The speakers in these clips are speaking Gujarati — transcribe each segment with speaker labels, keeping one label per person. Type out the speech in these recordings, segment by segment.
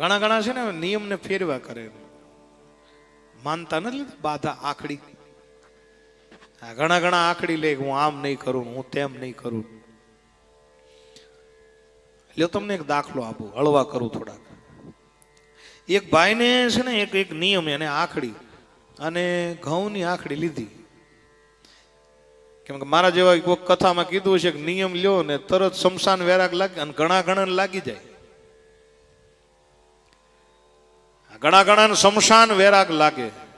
Speaker 1: ઘણા ઘણા છે ને નિયમને ફેરવા કરે. માનતા નથી બાધા આખડી. ઘણા ઘણા આખડી લે હું આમ નહીં કરું હું તેમ નહીં કરું. લ્યો તમને એક દાખલો આપું, હળવા કરું થોડાક. એક ભાઈને છે ને એક એક નિયમ એને આખડી અને ઘઉંની આખડી લીધી. કેમ કે મારા જેવા કોઈક કથામાં કીધું છે કે નિયમ લ્યો ને તરત શમશાન વેરાગ લાગે અને ઘણા ઘણા લાગી જાય. ઘણા ઘણા શમશાન વેરાગ લાગે.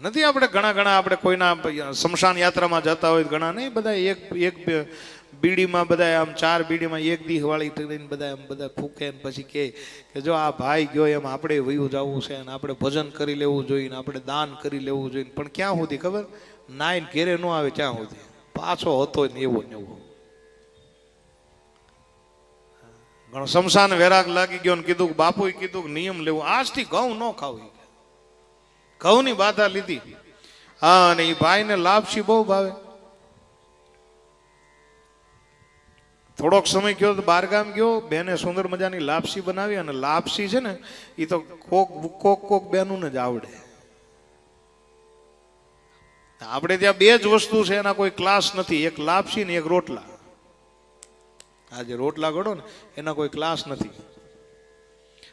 Speaker 1: નથી આપણે ઘણા ઘણા આપણે કોઈના શમશાન યાત્રામાં જતા હોય ઘણા નહીં બધા એક એક બીડીમાં બધા આમ ચાર બીડીમાં એક દીહ વાળી કરીને બધા આમ બધા ફૂકે ને પછી કહે કે જો આ ભાઈ ગયો એમ આપણે વયું જવું છે અને આપણે ભજન કરી લેવું જોઈએ ને આપણે દાન કરી લેવું જોઈએ પણ ક્યાં સુધી ખબર? નાઈન ઘેરે ન આવે ત્યાં સુધી? પાછો હતો ને એવો ને એવો. ઘણો શમશાન વેરાગ લાગી ગયો ને કીધું બાપુએ કીધું નિયમ લેવું. આજથી ઘઉં ન ખાવું ઘઉંની બાધા લીધી. હા, અને એ ભાઈને લાપસી બહુ ભાવે. થોડોક સમય ગયો તો બારગામ ગયો, બેને સુંદર મજાની લાપસી બનાવી અને લાપસી છે ને એ તો કોક કોક કોક બેનું જ આવડે. આપણે ત્યાં બે જ વસ્તુ છે, એના કોઈ ક્લાસ નથી. એક લાપસી ને એક રોટલા. આ જે રોટલા ગળો ને, એના કોઈ ક્લાસ નથી.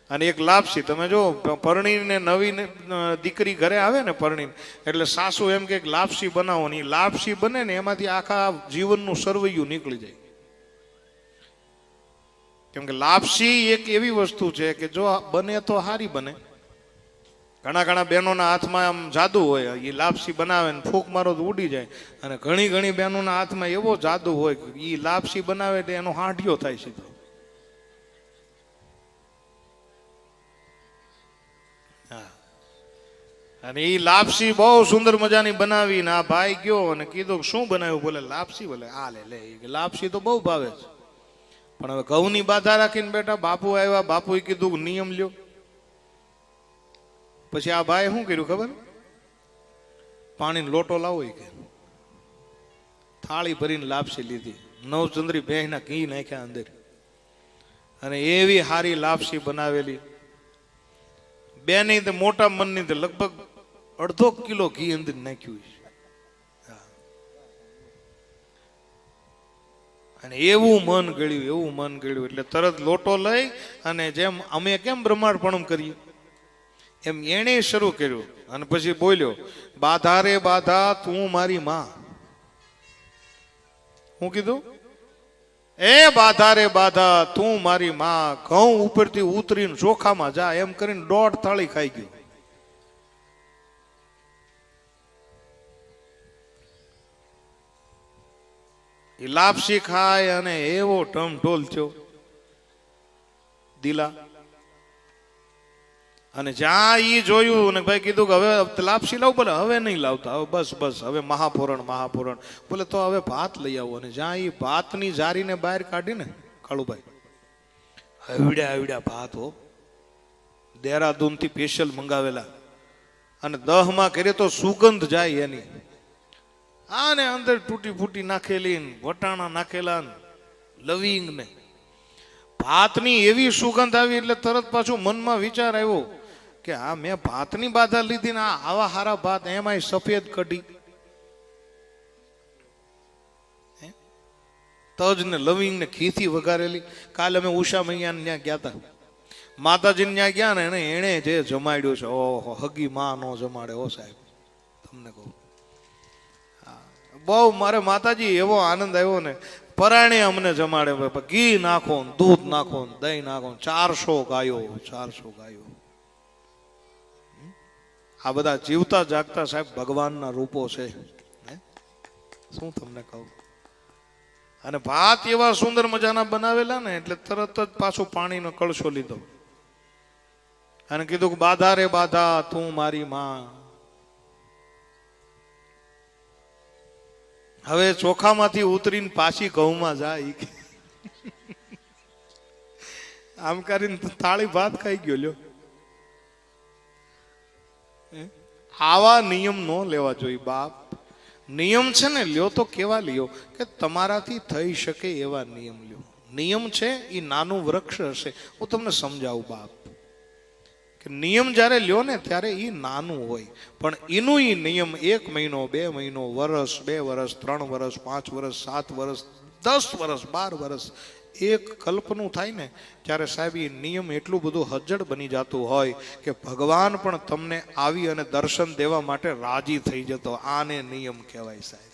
Speaker 1: અને એક લાપસી, તમે જો, પરણીને નવી દીકરી ઘરે આવે ને પરણીને, એટલે સાસુ એમ કે લાપસી બનાવો ને લાપસી બને ને એમાંથી આખા જીવનનું સરવૈયું નીકળી જાય. કેમ કે લાપસી એક એવી વસ્તુ છે કે જો બને તો સારી બને. ઘણા ઘણા બહેનોના હાથમાં આમ જાદુ હોય, એ લાપસી બનાવે ને ફૂંક મારો તો ઉડી જાય. અને ઘણી ઘણી બહેનોના હાથમાં એવો જાદુ હોય કે એ લાપસી બનાવે એટલે એનો હાંઢિયો થાય સીધો. અને એ લાપસી બહુ સુંદર મજાની બનાવી ને આ ભાઈ ગયો અને કીધું શું બનાવ્યું? બોલે, લાપસી. બોલે, આ લે લે. લાપસી તો બહુ ભાવે છે. પણ હવે ઘઉંની બાધા રાખીને બેઠા, બાપુ આવ્યા, બાપુએ કીધું નિયમ લ્યો. પછી આ ભાઈ શું કર્યું ખબર? પાણીનો લોટો લાવો કે. થાળી ભરીને લાપસી લીધી. નવચંદ્રી બેહના ઘી નાખ્યા અંદર. અને એવી હારી લાપસી બનાવેલી. બે નહીં તો મોટા મનની તો લગભગ અડધો કિલો ઘી અંદર નાખ્યું છે. અને એવું મન ગળ્યું, એવું મન ગળ્યું. એટલે તરત લોટો લઈ અને જેમ અમે કેમ બ્રહ્માંડપણું કરીએ? એમ એણે શરૂ કર્યું અને પછી બોલ્યો, બાધા રે બાધા, તું મારી માં. હું કીધું, એ બાધા રે બાધા, તું મારી માં. ઘઉં ઉપરથી ઉતરીને ચોખામાં જા, એમ કરીને દોઢ થાળી ખાઈ ગયું. લાપસી ખાય અને એવો ઢમઢોલ થયો. દિલા અને જ્યાં એ જોયું અને ભાઈ કીધું કે હવે લાપસી લાવ, બોલે હવે નહીં લાવતા, હવે બસ બસ, હવે મહાપુરણ મહાપુરણ. બોલે તો હવે ભાત લઈ આવો. અને જ્યાં એ ભાતની જારીને બહાર કાઢીને, કાળુભાઈ, હવડ્યા હવડ્યા ભાત, હો. દેહરાદૂનથી સ્પેશિયલ મંગાવેલા. અને દહમાં કરીએ તો સુગંધ જાય એની. આને અંદર તૂટી ફૂટી નાખેલી વટાણા નાખેલા લવિંગ ને ભાતની એવી સુગંધ આવી એટલે તરત પાછું મનમાં વિચાર આવ્યો. કે આ મેં ભાતની બાધા લીધી ને આવા હારા ભાત એમાંય સફેદ કઢી. તજ ને લવિંગ ને ખીથી વઘારેલી. કાલે અમે ઉષા મૈયા ત્યાં ગયા હતા માતાજીને ત્યાં ગયા ને એને એણે જે જમાડ્યું છે. ઓહો, હગી માં નો જમાડે ઓ સાહેબ. તમને કહું. બહુ મારે માતાજી એવો આનંદ આવ્યો ને. પરાણે અમને જમાડે. ઘી નાખો દૂધ નાખો દહીં નાખો ચારસો ગાયો ચારસો ગાયો? આ બધા જીવતા જાગતા સાહેબ ભગવાનના રૂપો છે. શું તમને કહું? અને ભાત એવા સુંદર મજાના બનાવેલા ને એટલે તરત જ પાછું પાણીનો કળશો લીધો. અને કીધું કે, બાધા રે બાધા, તું મારી માં. હવે ચોખામાંથી ઉતરીને પાછી ઘઉંમાં જાય. આમ કરીને થાળી ભાત ખાઈ ગયો લ્યો. આવા નિયમ ન લેવા જોઈએ, બાપ. નિયમ છે ને, લ્યો તો કેવા લ્યો? કે તમારાથી થઈ શકે એવા નિયમ લ્યો. નિયમ છે એ નાનું વૃક્ષ હશે. હું તમને સમજાવું, બાપ. કે નિયમ જ્યારે લ્યો ને, ત્યારે એ નાનું હોય. પણ એનું એ નિયમ એક મહિનો, બે મહિનો, વરસ, બે વરસ, ત્રણ વરસ, પાંચ વરસ, સાત વરસ, દસ વરસ, બાર વરસ એક કલ્પનું થાય ને, ત્યારે સાહેબ એ નિયમ એટલું બધું હજ્જડ બની જતું હોય કે ભગવાન પણ તમને આવી અને દર્શન દેવા માટે રાજી થઈ જતો. આને નિયમ કહેવાય સાહેબ.